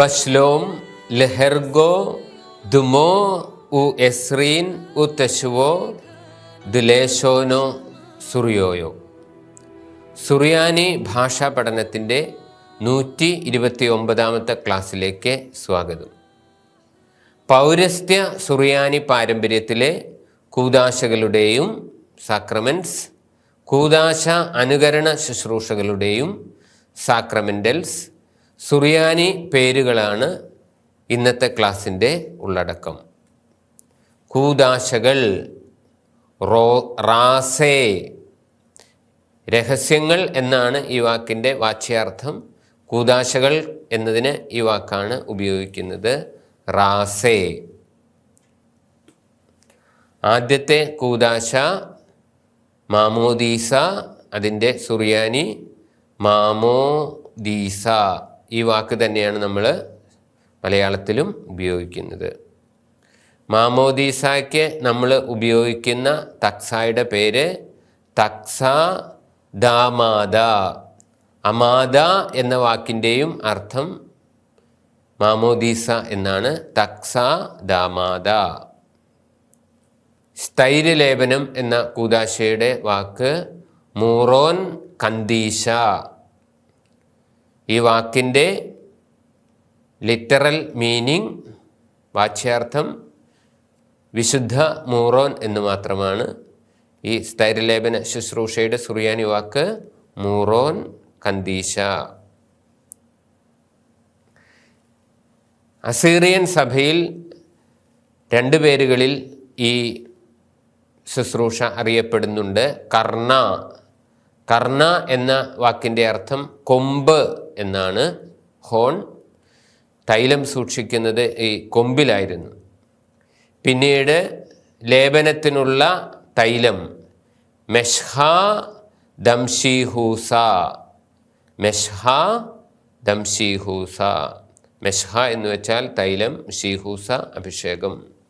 ബഷ്ലോം ലെഹർഗോ ദുമോ ഉ എസ്രീൻ ഉ തെശുവോ ദുലേശോനോ സുറിയോയോ. സുറിയാനി ഭാഷാ പഠനത്തിന്റെ നൂറ്റി ഇരുപത്തി ഒമ്പതാമത്തെ ക്ലാസ്സിലേക്ക് സ്വാഗതം. പൗരസ്ത്യ സുറിയാനി പാരമ്പര്യത്തിലെ കൂതാശകളുടെയും സാക്രമെന്റ്സ് കൂതാശ അനുകരണ ശുശ്രൂഷകളുടെയും സാക്രമെന്റൽസ് സുറിയാനി പേരുകളാണ് ഇന്നത്തെ ക്ലാസ്സിന്റെ ഉള്ളടക്കം. കൂദാശകൾ റോ റാസേ രഹസ്യങ്ങൾ എന്നാണ് ഈ വാക്കിന്റെ വാച്യാർത്ഥം. കൂദാശകൾ എന്നതിന് ഈ വാക്കാണ് ഉപയോഗിക്കുന്നത് റാസേ. ആദ്യത്തെ കൂദാശ മാമോദീസ അതിന്റെ സുറിയാനി മാമോദീസ. ഈ വാക്ക് തന്നെയാണ് നമ്മൾ മലയാളത്തിലും ഉപയോഗിക്കുന്നത്. മാമോദീസയ്ക്ക് നമ്മൾ ഉപയോഗിക്കുന്ന തക്സായുടെ പേര് തക്സ ദാമാദ. അമാദ എന്ന വാക്കിന്റെയും അർത്ഥം മാമോദീസ എന്നാണ്. തക്സ ദാമാദ. സ്ഥൈര്യലേപനം എന്ന കൂതാശയുടെ വാക്ക് മൂറോൻ കന്തീശ ഈ വാക്കിന്റെ ലിറ്ററൽ മീനിങ് വാച്യാർത്ഥം വിശുദ്ധ മൂറോൻ എന്ന് മാത്രമാണ്. ഈ സ്ഥൈര്യലേപന ശുശ്രൂഷയുടെ സുറിയാനി വാക്ക് മൂറോൻ കന്തീശ. അസീറിയൻ സഭയിൽ രണ്ട് പേരുകളിൽ ഈ ശുശ്രൂഷ അറിയപ്പെടുന്നുണ്ട്. കർണ. കർണ എന്ന വാക്കിന്റെ അർത്ഥം കൊമ്പ്. എന്നാണ് ഹോൺ തൈലം സൂക്ഷിക്കുന്നത് ഈ കൊമ്പിലായിരുന്നു. പിന്നീട് ലേപനത്തിനുള്ള തൈലം മെഷ്ഹ ദംഷീഹൂസ മെഷ്ഹ ദംഷീഹൂസ മെഷ്ഹ എന്ന് വെച്ചാൽ തൈലം ഷീഹൂസ അഭിഷേകം.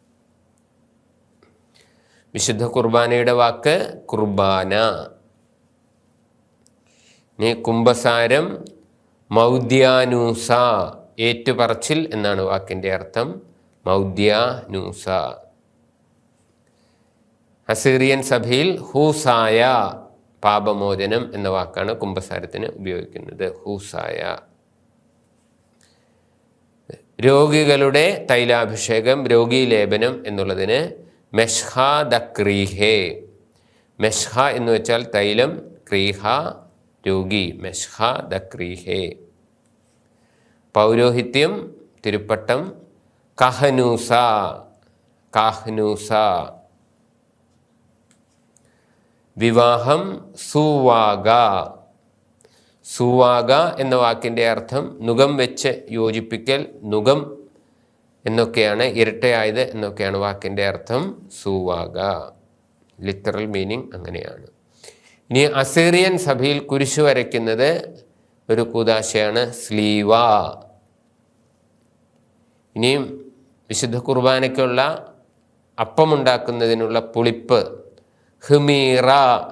വിശുദ്ധ കുർബാനയുടെ വാക്ക് കുർബാന. ഇനി കുംഭസാരം മൗദ്യാനൂസ ഏറ്റുപറച്ചിൽ എന്നാണ് വാക്കിന്റെ അർത്ഥം. മൗദ്യാനൂസ. അസീറിയൻ സഭയിൽ ഹൂസായ പാപമോചനം എന്ന വാക്കാണ് കുംഭസാരത്തിന് ഉപയോഗിക്കുന്നത്. ഹൂസായ. രോഗികളുടെ തൈലാഭിഷേകം രോഗീലേപനം എന്നുള്ളതിന് മെഷ്ഹ ദക്രീഹേ മെഷ്ഹ എന്ന് വെച്ചാൽ തൈലം ക്രീഹ രോഗി മെഷ്ഹ ദക്രീഹേ. പൗരോഹിത്യം തിരുപ്പട്ടം കഹനൂസ കാഹ്നൂസ. വിവാഹം സുവാഗ. സുവാഗ എന്ന വാക്കിന്റെ അർത്ഥം നുകം വെച്ച് യോജിപ്പിക്കൽ നുകം എന്നൊക്കെയാണ് ഇരട്ടയായത് എന്നൊക്കെയാണ് വാക്കിന്റെ അർത്ഥം സുവാഗ. ലിറ്ററൽ മീനിങ് അങ്ങനെയാണ്. ഇനി അസീറിയൻ സഭയിൽ കുരിശു വരയ്ക്കുന്നത് ഒരു കൂതാശയാണ് സ്ലീവ. ഇനിയും വിശുദ്ധ കുർബാനയ്ക്കുള്ള അപ്പമുണ്ടാക്കുന്നതിനുള്ള പുളിപ്പ് ഹിമീറ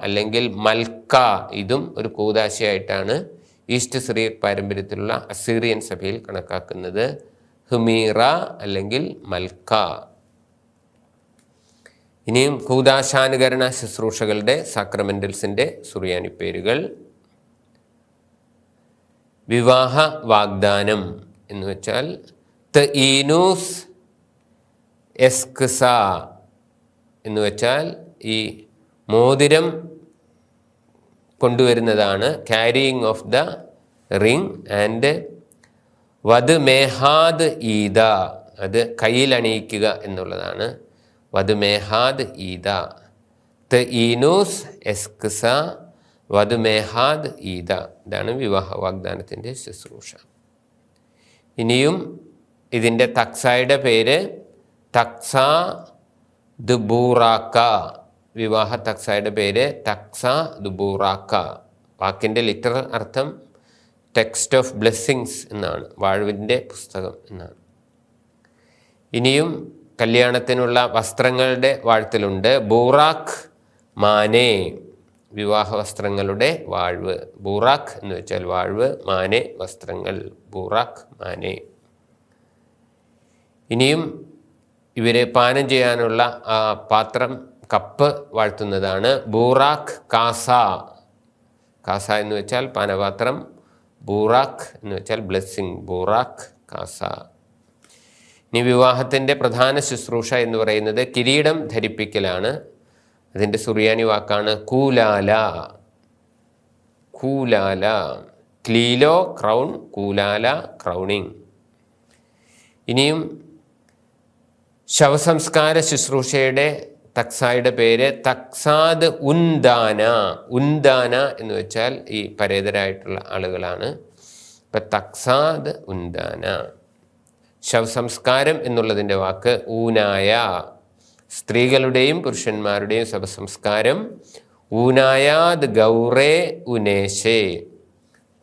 അല്ലെങ്കിൽ മൽക്ക ഇതും ഒരു കൂതാശയായിട്ടാണ് ഈസ്റ്റ് സിറിയക് പാരമ്പര്യത്തിലുള്ള അസീറിയൻ സഭയിൽ കണക്കാക്കുന്നത്. ഹിമീറ അല്ലെങ്കിൽ മൽക്ക. ഇനിയും കൂതാശാനുകരണ ശുശ്രൂഷകളുടെ സാക്രമെന്റൽസിന്റെ സുറിയാനി പേരുകൾ. വിവാഹ വാഗ്ദാനം എന്ന് വെച്ചാൽ ത ഈനൂസ് എസ്ക്സ എന്ന് വെച്ചാൽ ഈ മോതിരം കൊണ്ടുവരുന്നതാണ് carrying of the ring and വധ് മേഹാദ് ഈദ അത് കയ്യിലണിയിക്കുക എന്നുള്ളതാണ്. വധ് മേഹാദ് ഈദ. ത ഈനൂസ് എസ്ക്സ വധുമേഹാദ് ഈദ. ഇതാണ് വിവാഹ വാഗ്ദാനത്തിന്റെ ശുശ്രൂഷ. ഇനിയും ഇതിന്റെ തക്സായുടെ പേര് തക്സ ദുബൂറാക്ക. വിവാഹ തക്സായുടെ പേര് തക്സ ദുബൂറാക്ക. വാക്കിന്റെ ലിറ്ററൽ അർത്ഥം ടെക്സ്റ്റ് ഓഫ് ബ്ലെസ്സിങ്സ് എന്നാണ്. വാഴവിന്റെ പുസ്തകം എന്നാണ്. ഇനിയും കല്യാണത്തിനുള്ള വസ്ത്രങ്ങളുടെ വാഴ്ത്തലുണ്ട്. ബൂറാഖ് മാനേ വിവാഹ വസ്ത്രങ്ങളുടെ വാഴ്വ്. ബൂറാഖ് എന്ന് വെച്ചാൽ വാഴ്വ് മാനെ വസ്ത്രങ്ങൾ. ബൂറാഖ് മാനെ. ഇനിയും ഇവരെ പാനം ചെയ്യാനുള്ള ആ പാത്രം കപ്പ് വാഴ്ത്തുന്നതാണ്. ബൂറാഖ് കാസ. കാസ എന്ന് വെച്ചാൽ പാനപാത്രം. ബൂറാഖ് എന്ന് വെച്ചാൽ ബ്ലെസ്സിങ്. ബൂറാഖ് കാസ. ഇനി വിവാഹത്തിന്റെ പ്രധാന ശുശ്രൂഷ എന്ന് പറയുന്നത് കിരീടം ധരിപ്പിക്കലാണ്. അതിന്റെ സുറിയാനി വാക്കാണ് കൂലാല. കൂലാല. ക്ലീലോ ക്രൗൺ കൂലാല ക്രൗണിങ് ഇനിയും ശവസംസ്കാര ശുശ്രൂഷയുടെ തക്സായുടെ പേര് തക്സാദ് ഉന്ദാന. ഉന്ദാന എന്ന് വെച്ചാൽ ഈ പരേതരായിട്ടുള്ള ആളുകളാണ്. ഇപ്പം തക്സാദ് ഉൻദാന ശവസംസ്കാരം എന്നുള്ളതിന്റെ വാക്ക് ഊനായ. സ്ത്രീകളുടെയും പുരുഷന്മാരുടെയും ശവസംസ്കാരം ഊനായാദ് ഗൗറേ ഉനേശേ.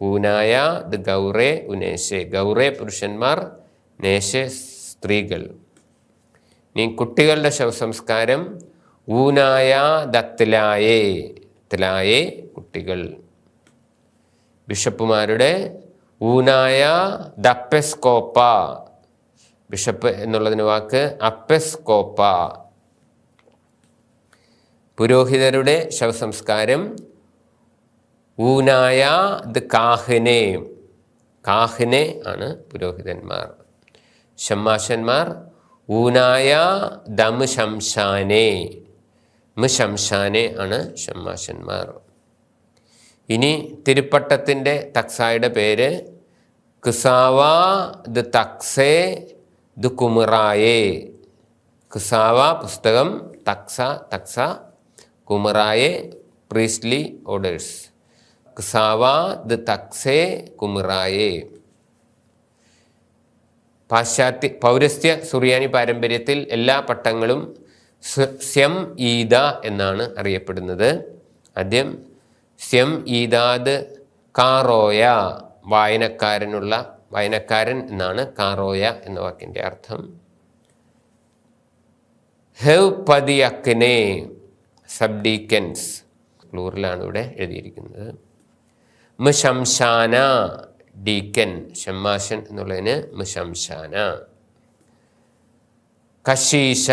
ഊനായാദ് ഗൗറേ ഉനേശേ. ഗൗറേ പുരുഷന്മാർ നേശേ സ്ത്രീകൾ. ഇനി കുട്ടികളുടെ ശവസംസ്കാരം ഊനായ ദത്തിലായേ തിലായേ കുട്ടികൾ. ബിഷപ്പുമാരുടെ ഊനായ ദപ്പെസ്കോപ്പ ബിഷപ്പ് എന്നുള്ളതിന് വാക്ക് അപ്പെസ്കോപ്പ. പുരോഹിതരുടെ ശവസംസ്കാരം. ഊനായ ദ് കാഹിനെ. കാഹിനെ ആണ് പുരോഹിതന്മാർ. ഷമ്മാശന്മാർ ഊനായ ദമ് ശംശാനെ ശംശാനെ ആണ് ഷമ്മാശന്മാർ. ഇനി തിരുപ്പട്ടത്തിന്റെ തക്സായുടെ പേര്. കുസാവ ദ തക്സേ ദ് കുമിറായേ കിസാവ പുസ്തകം തക്സ തക്സ കുമിറായെ പ്രീസ്ലി ഓർഡേഴ്സ്. കിസാവ ദ തക്സേ കുമിറായേ. പാശ്ചാത്യ പൗരസ്ത്യ സുറിയാനി പാരമ്പര്യത്തിൽ എല്ലാ പട്ടങ്ങളും സ്യം ഈദ എന്നാണ് അറിയപ്പെടുന്നത്. ആദ്യം സ്യം ഈദാദ് കാറോയ വായനക്കാരനുള്ള വായനക്കാരൻ എന്നാണ് കാറോയ എന്ന വാക്കിന്റെ അർത്ഥം. ഹെവ് പതിയക്കനെ സബ്ഡീക്കൻസ് പ്ലൂറിലാണ് ഇവിടെ എഴുതിയിരിക്കുന്നത്. മുശംശാന ഡീക്കൻ ഷമ്മാശൻ എന്നുള്ളതിന് മുശംശാന കശീഷ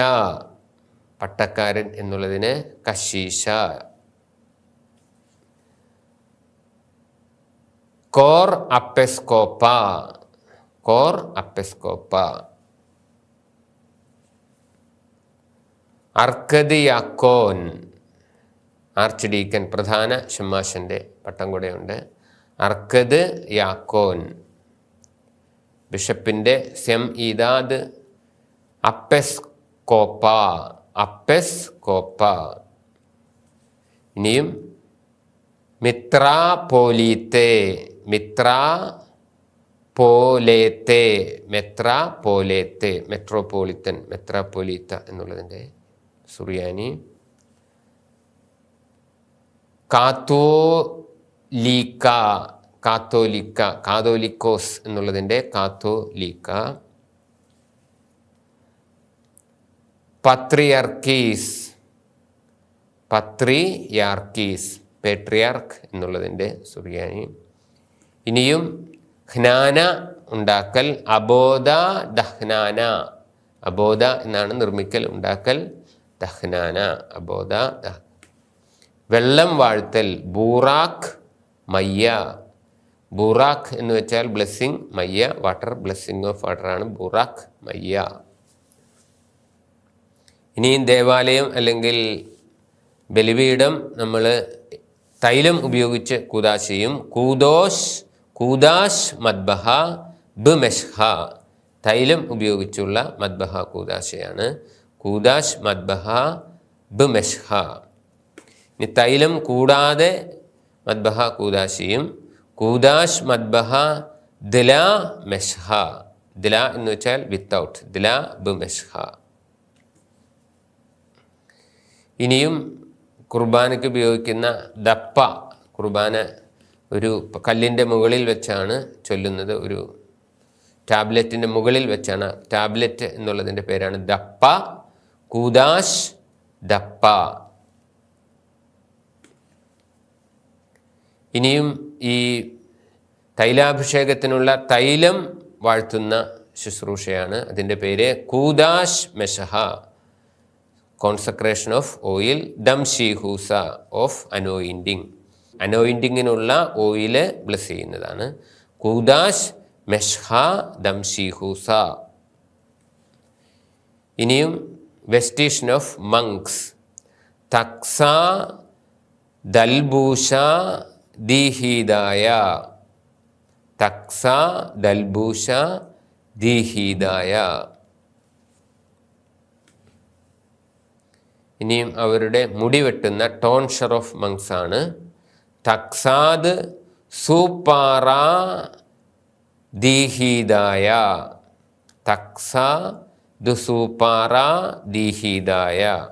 പട്ടക്കാരൻ എന്നുള്ളതിന് കശീശ. കോർ അപ്പെസ്കോപ്പ കോർ അപ്പെസ്കോപ്പ അർക്കദിയാക്കോൻ ആർച്ച് ഡീക്കൻ പ്രധാന ഷമ്മാശന്റെ പട്ടം കൂടെയുണ്ട്. അർക്കദ് യാക്കോൻ ബിഷപ്പിന്റെ സെം ഈദാദ്. അപ്പെസ് കോപ്പ അപ്പെസ് കോപ്പ ഇനിയും മിത്ര പോലീത്തെ മിത്ര പോലേത്തെ മെത്ര പോലേത്തെ മെട്രോപോളിത്തൻ മെത്രാപോലീത്ത എന്നുള്ളതിന്റെ സുറിയാനി. കാത്തോലീക്ക കാത്തോലിക്ക കാതോലിക്കോസ് എന്നുള്ളതിന്റെ കാത്തോലീക്ക. പത്രിയർക്കീസ് പത്രിയാർക്കീസ് പേട്രിയാർക്ക് എന്നുള്ളതിന്റെ സുറിയാനി. ഇനിയും ഹ്നാന ഉണ്ടാക്കൽ അബോധ ദഹ്നാന. അബോധ എന്നാണ് നിർമ്മിക്കൽ ഉണ്ടാക്കൽ ദഹ്നാന അബോധ വെള്ളം വാഴ്ത്തൽ ബൂറാഖ് മയ്യ. ബൂറാഖ് എന്ന് വെച്ചാൽ ബ്ലെസ്സിങ് മയ്യ വാട്ടർ ബ്ലെസ്സിങ് ഓഫ് വാട്ടർ ആണ് ബൂറാഖ് മയ്യ. ഇനിയും ദേവാലയം അല്ലെങ്കിൽ ബലിപീഠം നമ്മൾ തൈലം ഉപയോഗിച്ച് കൂതാശ് ചെയ്യും കൂദോഷ് കൂദാശ് മദ്ബഹ ബുമെഷ്ഹ. തൈലം ഉപയോഗിച്ചുള്ള മദ്ബഹ കൂദാശയാണ്. കൂദാശ് മദ്ബഹ ബുമെഷ്ഹ. ഇനി തൈലം കൂടാതെ മദ്ബഹ കൂദാശിയും കൂദാഷ് മദ്ബഹ ദില മെഷ്ഹ. ദില എന്ന് വെച്ചാൽ വിത്തൗട്ട് ദില ബുമെഷ്ഹ. ഇനിയും കുർബാനയ്ക്ക് ഉപയോഗിക്കുന്ന ദപ്പ കുർബാന ഒരു കല്ലിന്റെ മുകളിൽ വെച്ചാണ് ചൊല്ലുന്നത് ഒരു ടാബ്ലറ്റിന്റെ മുകളിൽ വെച്ചാണ് ടാബ്ലറ്റ് എന്നുള്ളതിന്റെ പേരാണ് ദപ്പ കൂദാഷ് ദപ്പ. ഇനിയും ഈ തൈലാഭിഷേകത്തിനുള്ള തൈലം വാഴ്ത്തുന്ന ശുശ്രൂഷയാണ് അതിന്റെ പേര് കൂദാഷ് മെഷഹ കോൺസക്രേഷൻ ഓഫ് ഓയിൽ ദംഷി ഹൂസ ഓഫ് അനോയിന്റിങ് അനോയിന്റിങ്ങിനുള്ള ഓയിൽ ബ്ലസ് ചെയ്യുന്നതാണ്. കൂദാഷ് മെഷ്ഹ ദംഷി ഷീഹൂസ ഇനിയും വെസ്റ്റീഷൻ ഓഫ് മങ്ക്സ്. തക്സ ദൽഭൂഷ ദീഹീദായ. തക്സ ദൽഭൂഷ ദീഹീദായ. ഇനിയും അവരുടെ മുടി വെട്ടുന്ന ടോൺഷർ ഓഫ് മങ്സാണ് തക്സാദ് സൂപ്പാറ ദീഹീദായ. തക്സ ദുസൂപ്പാറ ദീഹീദായ.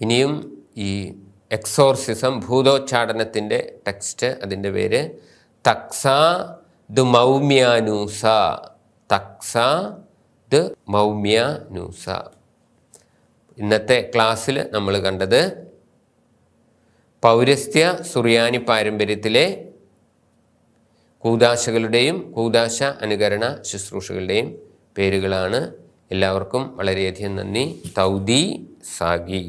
ഇനിയും ഈ എക്സോർസിസം ഭൂതോച്ചാടനത്തിന്റെ ടെക്സ്റ്റ് അതിന്റെ പേര് തക്സ ദു മൗമ്യാനൂസ. തക്സ ദു മൗമ്യാനൂസ. ഇന്നത്തെ ക്ലാസ്സിൽ നമ്മൾ കണ്ടത് പൗരസ്ത്യ സുറിയാനി പാരമ്പര്യത്തിലെ കൂതാശകളുടെയും കൂതാശ അനുകരണ ശുശ്രൂഷകളുടെയും പേരുകളാണ്. എല്ലാവർക്കും വളരെയധികം നന്ദി. തൗദി സാഗി.